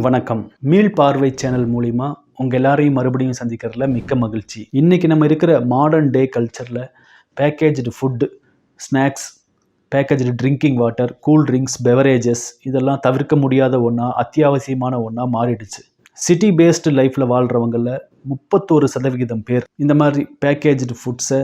அனைவருக்கும் வணக்கம். மீள் பார்வை சேனல் மூலிமா உங்கள் எல்லாரையும் மறுபடியும் சந்திக்கிறதுல மிக்க மகிழ்ச்சி. இன்றைக்கி நம்ம இருக்கிற மாடர்ன் டே கல்ச்சரில் packaged food snacks packaged drinking water cool drinks beverages இதெல்லாம் தவிர்க்க முடியாத ஒன்றா அத்தியாவசியமான ஒன்றா மாறிடுச்சு. சிட்டி பேஸ்டு லைஃப்பில் வாழ்கிறவங்களில் முப்பத்தோரு சதவிகிதம் பேர் இந்த மாதிரி பேக்கேஜ்டு ஃபுட்ஸை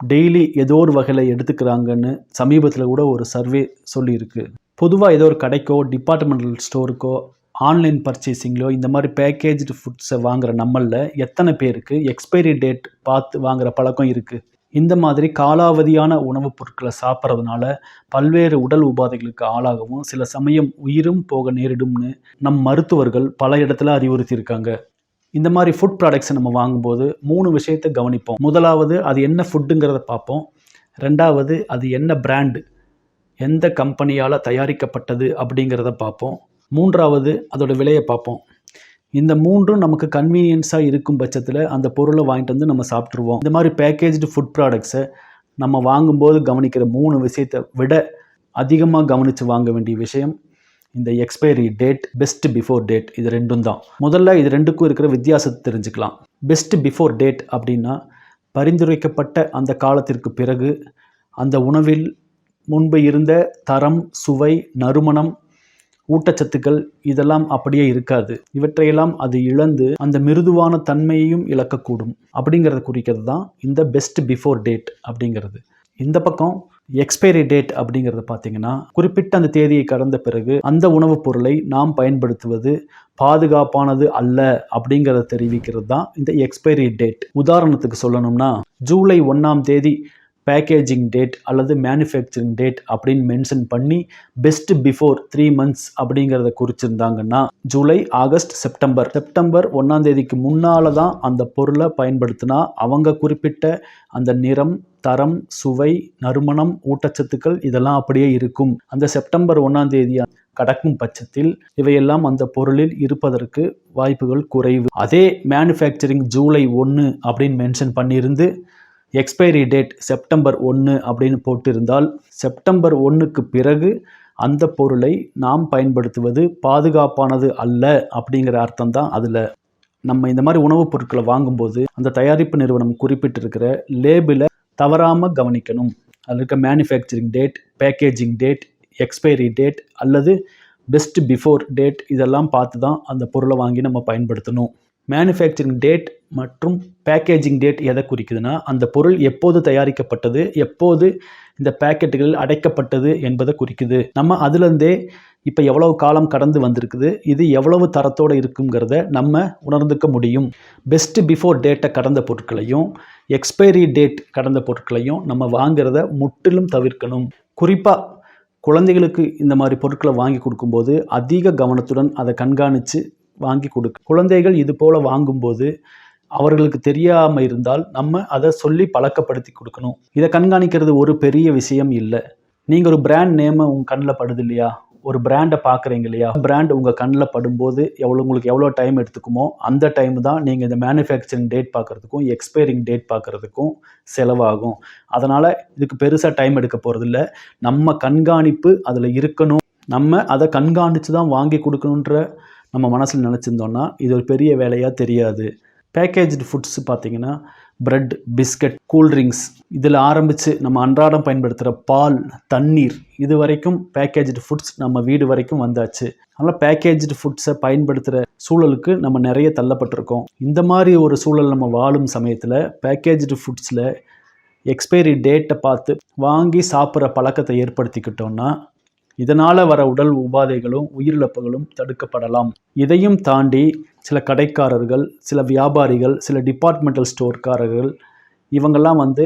டெய்லி ஏதோ ஒரு வகையில் எடுத்துக்கிறாங்கன்னு சமீபத்தில் கூட ஒரு சர்வே சொல்லியிருக்கு. பொதுவாக ஏதோ ஒரு கடைக்கோ டிபார்ட்மெண்டல் ஸ்டோருக்கோ ஆன்லைன் பர்ச்சேசிங்லையோ இந்த மாதிரி பேக்கேஜ்டு ஃபுட்ஸை வாங்குகிற நம்மளில் எத்தனை பேருக்கு எக்ஸ்பைரி டேட் பார்த்து வாங்குற பழக்கம் இருக்குது இந்த மாதிரி காலாவதியான உணவுப் பொருட்களை சாப்பிட்றதுனால பல்வேறு உடல் உபாதைகளுக்கு ஆளாகவும் சில சமயம் உயிரும் போக நேரிடும்னு நம் மருத்துவர்கள் பல இடத்துல அறிவுறுத்தியிருக்காங்க. இந்த மாதிரி ஃபுட் ப்ராடக்ட்ஸை நம்ம வாங்கும்போது மூணு விஷயத்தை கவனிப்போம். முதலாவது அது என்ன ஃபுட்டுங்கிறத பார்ப்போம். ரெண்டாவது அது என்ன பிராண்டு எந்த கம்பெனியால் தயாரிக்கப்பட்டது அப்படிங்கிறத பார்ப்போம். மூன்றாவது அதோட விலையை பார்ப்போம். இந்த மூன்றும் நமக்கு கன்வீனியன்ஸாக இருக்கும் பட்சத்தில் அந்த பொருளை வாங்கிட்டு வந்து நம்ம சாப்பிட்ருவோம் இந்த மாதிரி பேக்கேஜ்டு ஃபுட் ப்ராடக்ட்ஸை நம்ம வாங்கும்போது கவனிக்கிற மூணு விஷயத்தை விட அதிகமாக கவனித்து வாங்க வேண்டிய விஷயம் இந்த expiry date best before date இது ரெண்டும் தான். முதல்ல இது ரெண்டுக்கும் இருக்கிற வித்தியாசத்தை தெரிஞ்சுக்கலாம். பெஸ்ட் பிஃபோர் டேட் அப்படின்னா பரிந்துரைக்கப்பட்ட அந்த காலத்திற்கு பிறகு அந்த உணவில் முன்பு இருந்த தரம் சுவை நறுமணம் ஊட்டச்சத்துக்கள் இதெல்லாம் அப்படியே இருக்காது. இவற்றையெல்லாம் அது இழந்து அந்த மிருதுவான தன்மையையும் இழக்கக்கூடும். அப்படிங்கிறத குறிக்கிறது தான் இந்த பெஸ்ட் பிஃபோர் டேட் அப்படிங்கிறது. இந்த பக்கம் எக்ஸ்பைரி டேட் அப்படிங்கிறத பார்த்தீங்கன்னா குறிப்பிட்ட அந்த தேதியை கடந்த பிறகு அந்த உணவுப் பொருளை நாம் பயன்படுத்துவது பாதுகாப்பானது அல்ல அப்படிங்கிறத தெரிவிக்கிறது தான் இந்த எக்ஸ்பைரி டேட் உதாரணத்துக்கு சொல்லணும்னா ஜூலை ஒன்றாம் தேதி பேக்கேஜிங் டேட் அல்லது மேனுஃபேக்சரிங் டேட் அப்படின்னு மென்ஷன் பண்ணி பெஸ்ட் பிஃபோர் த்ரீ மந்த்ஸ் அப்படிங்கிறத குறிச்சிருந்தாங்கன்னா ஜூலை ஆகஸ்ட் செப்டம்பர். செப்டம்பர் ஒன்றாம் தேதிக்கு முன்னால் தான் அந்த பொருளை பயன்படுத்தினா அவங்க குறிப்பிட்ட அந்த நிறம் தரம் சுவை நறுமணம் ஊட்டச்சத்துக்கள் இதெல்லாம் அப்படியே இருக்கும். அந்த செப்டம்பர் ஒன்றாம் தேதி கடக்கும் பட்சத்தில் இவையெல்லாம் அந்த பொருளில் இருப்பதற்கு வாய்ப்புகள் குறைவு. அதே மேனுஃபேக்சரிங் ஜூலை ஒன்று அப்படின்னு மென்ஷன் பண்ணியிருந்து எக்ஸ்பைரி டேட் செப்டம்பர் ஒன்று அப்படின்னு போட்டிருந்தால் செப்டம்பர் ஒன்றுக்கு பிறகு அந்த பொருளை நாம் பயன்படுத்துவது பாதுகாப்பானது அல்ல அப்படிங்கிற அர்த்தம் தான் அதில். நம்ம இந்த மாதிரி உணவுப் பொருட்களை வாங்கும்போது அந்த தயாரிப்பு நிறுவனம் குறிப்பிட்டிருக்கிற லேபிளை தவறாமல் கவனிக்கணும். அதில் இருக்க manufacturing date packaging date expiry date அல்லது பெஸ்ட் பிஃபோர் டேட் இதெல்லாம் பார்த்து தான் அந்த பொருளை வாங்கி நம்ம பயன்படுத்தணும். மேனுஃபேக்சரிங் டேட் மற்றும் பேக்கேஜிங் டேட் எதை குறிக்குதுன்னா அந்த பொருள் எப்போது தயாரிக்கப்பட்டது எப்போது இந்த பேக்கெட்டுகளில் அடைக்கப்பட்டது என்பதை குறிக்குது. நம்ம அதுலேருந்தே இப்போ எவ்வளவு காலம் கடந்து வந்திருக்குது இது எவ்வளவு தரத்தோடு இருக்குங்கிறத நம்ம உணர்ந்துக்க முடியும். பெஸ்ட்டு பிஃபோர் டேட்டை கடந்த பொருட்களையும் எக்ஸ்பைரி டேட் கடந்த பொருட்களையும் நம்ம வாங்கிறத முற்றிலும் தவிர்க்கணும். குறிப்பாக குழந்தைகளுக்கு இந்த மாதிரி பொருட்களை வாங்கி கொடுக்கும்போது அதிக கவனத்துடன் அதை கண்காணித்து வாங்கி கொடுக்க. குழந்தைகள் இது போல் வாங்கும்போது அவர்களுக்கு தெரியாமல் இருந்தால் நம்ம அதை சொல்லி பழக்கப்படுத்தி கொடுக்கணும். இதை கண்காணிக்கிறது ஒரு பெரிய விஷயம் இல்லை. நீங்கள் ஒரு பிராண்ட் நேமை உங்கள் கண்ணில் படுது இல்லையா? ஒரு பிராண்டை பார்க்குறீங்க இல்லையா? பிராண்ட் உங்கள் கண்ணில் படும்போது எவ்வளோ உங்களுக்கு எவ்வளோ டைம் எடுத்துக்குமோ அந்த டைம் தான் நீங்கள் இந்த மேனுஃபேக்சரிங் டேட் பார்க்குறதுக்கும் எக்ஸ்பைரிங் டேட் பார்க்குறதுக்கும் செலவாகும். அதனால் இதுக்கு பெருசாக டைம் எடுக்க போகிறதில்ல நம்ம கண்காணிப்பு அதில் இருக்கணும். நம்ம அதை கண்காணித்து தான் வாங்கி கொடுக்கணுன்ற நம்ம மனசில் நினச்சிருந்தோன்னா இது ஒரு பெரிய வேலையாக தெரியாது. பேக்கேஜ்டு ஃபுட்ஸ் பார்த்திங்கன்னா ப்ரெட் பிஸ்கட் கூல்ட்ரிங்க்ஸ் இதில் ஆரம்பித்து நம்ம அன்றாடம் பயன்படுத்துகிற பால் தண்ணீர் இது வரைக்கும் பேக்கேஜ்டு ஃபுட்ஸ் நம்ம வீடு வரைக்கும் வந்தாச்சு. அதனால் பேக்கேஜ்டு ஃபுட்ஸை பயன்படுத்துகிற சூழலுக்கு நம்ம நிறைய தள்ளப்பட்டிருக்கோம். இந்த மாதிரி ஒரு சூழல் நம்ம வாழும் சமயத்தில் பேக்கேஜ்டு ஃபுட்ஸில் எக்ஸ்பைரி டேட்டை பார்த்து வாங்கி சாப்பிட்ற பழக்கத்தை ஏற்படுத்திக்கிட்டோன்னா இதனால் வர உடல் உபாதைகளும் உயிரிழப்புகளும் தடுக்கப்படலாம். இதையும் தாண்டி சில கடைக்காரர்கள் சில வியாபாரிகள் சில டிபார்ட்மெண்டல் ஸ்டோர்காரர்கள் இவங்கெல்லாம் வந்து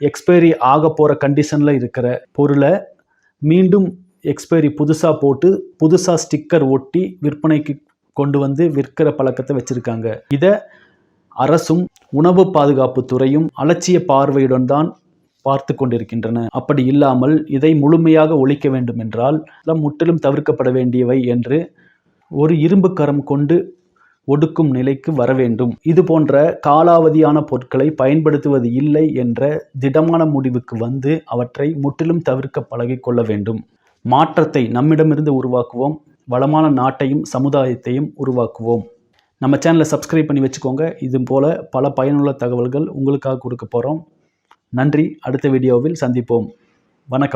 எக்ஸ்பைரி ஆக போகிற கண்டிஷனில் இருக்கிற பொருளை மீண்டும் எக்ஸ்பைரி புதுசாக போட்டு புதுசாக ஸ்டிக்கர் ஒட்டி விற்பனைக்கு கொண்டு வந்து விற்கிற பழக்கத்தை வச்சுருக்காங்க. இதை அரசும் உணவு பாதுகாப்பு துறையும் அலட்சிய பார்வையுடன் தான் பார்த்து கொண்டிருக்கின்றன அப்படி இல்லாமல் இதை முழுமையாக ஒழிக்க வேண்டும் என்றால் முற்றிலும் தவிர்க்கப்பட வேண்டியவை என்று ஒரு இரும்பு கரம் கொண்டு ஒடுக்கும் நிலைக்கு வர வேண்டும். இது போன்ற காலாவதியான பொருட்களை பயன்படுத்துவது இல்லை என்ற திடமான முடிவுக்கு வந்து அவற்றை முற்றிலும் தவிர்க்க பழகிக்கொள்ள வேண்டும். மாற்றத்தை நம்மிடமிருந்து உருவாக்குவோம். வளமான நாட்டையும் சமுதாயத்தையும் உருவாக்குவோம். நம்ம சேனலை சப்ஸ்கிரைப் பண்ணி வச்சுக்கோங்க. இது போல் பல பயனுள்ள தகவல்கள் உங்களுக்காக கொடுக்க போகிறோம் நன்றி. அடுத்த வீடியோவில் சந்திப்போம். வணக்கம்.